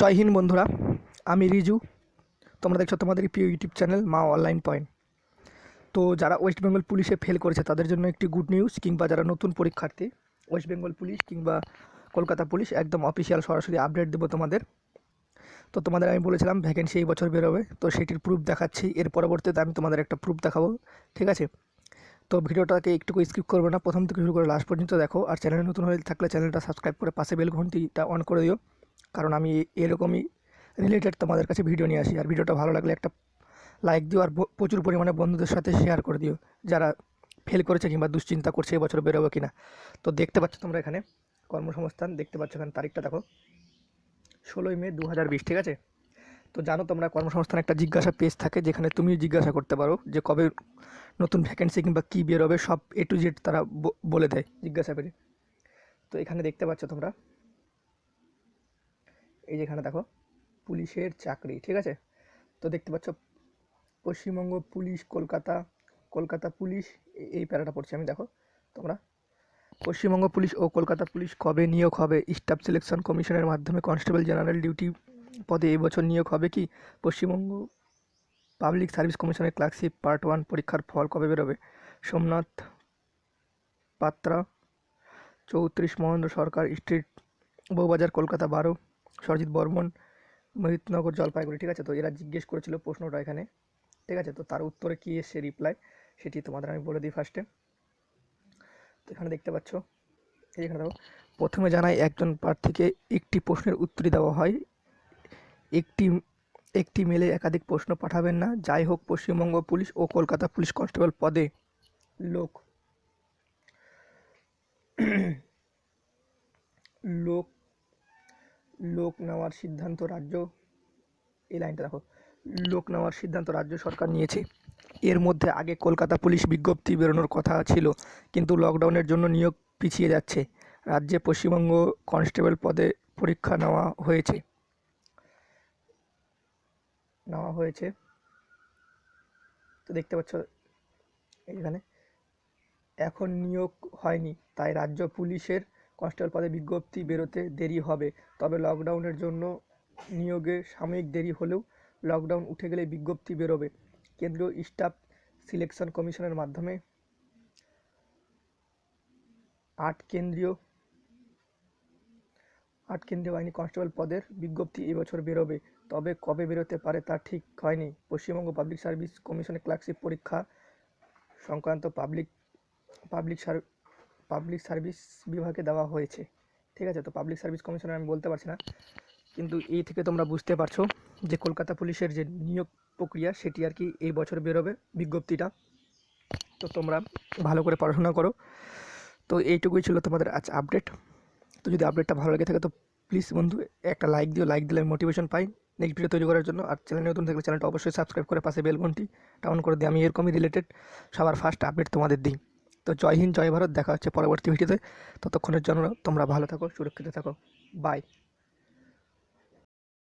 জয় হিন্দ বন্ধুরা, আমি রিজু। তোমরা দেখছ তোমাদের প্রিয় YouTube channel Maa online point. তো যারা ওয়েস্ট বেঙ্গল পুলিশে ফেল করেছে, তাদের জন্য একটি গুড নিউজ কিংবা যারা নতুন পরীক্ষার্থী, ওয়েস্ট বেঙ্গল পুলিশ কিংবা কলকাতা পুলিশ, একদম অফিসিয়াল সরাসরি আপডেট দেবো তোমাদের। তো তোমাদের আমি বলেছিলাম ভ্যাকেন্সি এই বছর বেরোবে, তো সেটির প্রুফ দেখাচ্ছি। এর পরবর্তীতে আমি তোমাদের একটা প্রুফ দেখাবো, ঠিক আছে? তো ভিডিওটাকে একটুকু স্কিপ করবে না, প্রথম থেকে শুরু করে লাস্ট পর্যন্ত দেখো। আর চ্যানেলে নতুন হয়ে থাকলে চ্যানেলটা সাবস্ক্রাইব করে পাশে বেল ঘন্টিটা অন করে দিও। কারণ আমি এরকমই রিলেটেড তোমাদের কাছে ভিডিও নিয়ে আসি। আর ভিডিওটা ভালো লাগলে একটা লাইক দিও, আর প্রচুর পরিমাণে বন্ধুদের সাথে শেয়ার করে দিও, যারা ফেল করেছে কিংবা দুশ্চিন্তা করছে এবছর বেরোবো কি না তো দেখতে পাচ্ছ তোমরা এখানে কর্মসংস্থান, দেখতে পাচ্ছ এখানে তারিখটা দেখো। ষোলোই মে দু হাজার বিশ, ঠিক আছে? তো জানো তোমরা কর্মসংস্থান একটা জিজ্ঞাসা পেজ থাকে যেখানে তুমি জিজ্ঞাসা করতে পারো যে কবে নতুন ভ্যাকেন্সি কিংবা কী বেরোবে, সব এ টু জেড তারা বলে দেয় জিজ্ঞাসা পেরে তো এখানে দেখতে পাচ্ছ তোমরা এই যেখানে দেখো, পুলিশের চাকরি, ঠিক আছে? তো দেখতে পাচ্ছ, পশ্চিমবঙ্গ পুলিশ, কলকাতা কলকাতা পুলিশ এই প্যারাটা পড়ছি আমি, দেখো তোমরা। পশ্চিমবঙ্গ পুলিশ ও কলকাতা পুলিশ কবে নিয়োগ হবে? স্টাফ সিলেকশন কমিশনের মাধ্যমে কনস্টেবল জেনারেল ডিউটি পদে এই বছর নিয়োগ হবে কি? পশ্চিমবঙ্গ পাবলিক সার্ভিস কমিশনের ক্লার্কশিপ পার্ট ওয়ান পরীক্ষার ফল কবে বেরোবে? সোমনাথ পাত্রা, চৌত্রিশ মহেন্দ্র সরকার স্ট্রিট, বউবাজার, কলকাতা, বারো। সরজিৎ বর্মন, মোহিতনগর জলপাইগুড়ি, ঠিক আছে? তো এরা জিজ্ঞেস করেছিল প্রশ্নটা এখানে, ঠিক আছে? তো তার উত্তরে কী এসছে রিপ্লাই সেটি তোমাদের আমি বলে দিই ফার্স্টে তো এখানে দেখতে পাচ্ছ, এই এখানে দেখো, প্রথমে জানাই একজন প্রার্থীকে একটি প্রশ্নের উত্তরই দেওয়া হয়। একটি একটি মেলে একাধিক প্রশ্ন পাঠাবেন না। যাই হোক, পশ্চিমবঙ্গ পুলিশ ও কলকাতা পুলিশ কনস্টেবল পদে লোক লোক। লোক নেওয়ার সিদ্ধান্ত রাজ্য, এই লাইনটা দেখো, লোক নেওয়ার সিদ্ধান্ত রাজ্য সরকার নিয়েছে। এর মধ্যে আগে কলকাতা পুলিশ বিজ্ঞপ্তি বেরোনোর কথা ছিল, কিন্তু লকডাউনের জন্য নিয়োগ পিছিয়ে যাচ্ছে। রাজ্যে পশ্চিমবঙ্গ কনস্টেবল পদে পরীক্ষা নেওয়া হয়েছে। নেওয়া হয়েছে। তো দেখতে পাচ্ছ এখানে এখন নিয়োগ হয়নি, তাই রাজ্য পুলিশের কনস্টেবল পদে বিজ্ঞপ্তি বেরোতে দেরি হবে। তবে লকডাউনের জন্য নিয়োগে সাময়িক দেরি হলেও লকডাউন উঠে গেলে বিজ্ঞপ্তি বেরোবে। কেন্দ্রীয় স্টাফ সিলেকশন কমিশনের মাধ্যমে আট কেন্দ্রীয় আট কেন্দ্রীয় বাহিনী কনস্টেবল পদের বিজ্ঞপ্তি এবছর বেরোবে। তবে কবে বেরোতে পারে তা ঠিক হয়নি। পশ্চিমবঙ্গ পাবলিক সার্ভিস কমিশনের ক্লার্কশিপ পরীক্ষা সংক্রান্ত পাবলিক পাবলিক সার পাবলিক সার্ভিস বিভাগে দেওয়া হয়েছে। ঠিক আছে? তো পাবলিক সার্ভিস কমিশনার আমি বলতে পারছি না। কিন্তু এই থেকে তোমরা বুঝতে পারছ যে কলকাতা পুলিশের যে নিয়োগ প্রক্রিয়া, সেটি আর কি এই বছর বেরোবে বিজ্ঞপ্তিটা। তো তোমরা ভালো করে পড়াশোনা করো। তো এইটুকুই ছিল তোমাদের আজ আপডেট তো যদি আপডেটটা ভালো লেগে থাকে, তো প্লিজ বন্ধু, একটা লাইক দিও। লাইক দিলে মোটিভেশন পাই নেক্সট ভিডিও তৈরি করার জন্য। আর চ্যানেল নতুন থাকলে চ্যানেলটা অবশ্যই সাবস্ক্রাইব করে পাশে বেল ঘন্টি টাউন করে দিই আমি এরকমই রিলেটেড সবার ফার্স্ট আপডেট তোমাদের দিই। তো জয় হিন্দ, জয় ভারত। দেখা হচ্ছে পরবর্তী ভিডিওতে। ততক্ষণের জন্য তোমরা ভালো থাকো, সুরক্ষিত থাকো। বাই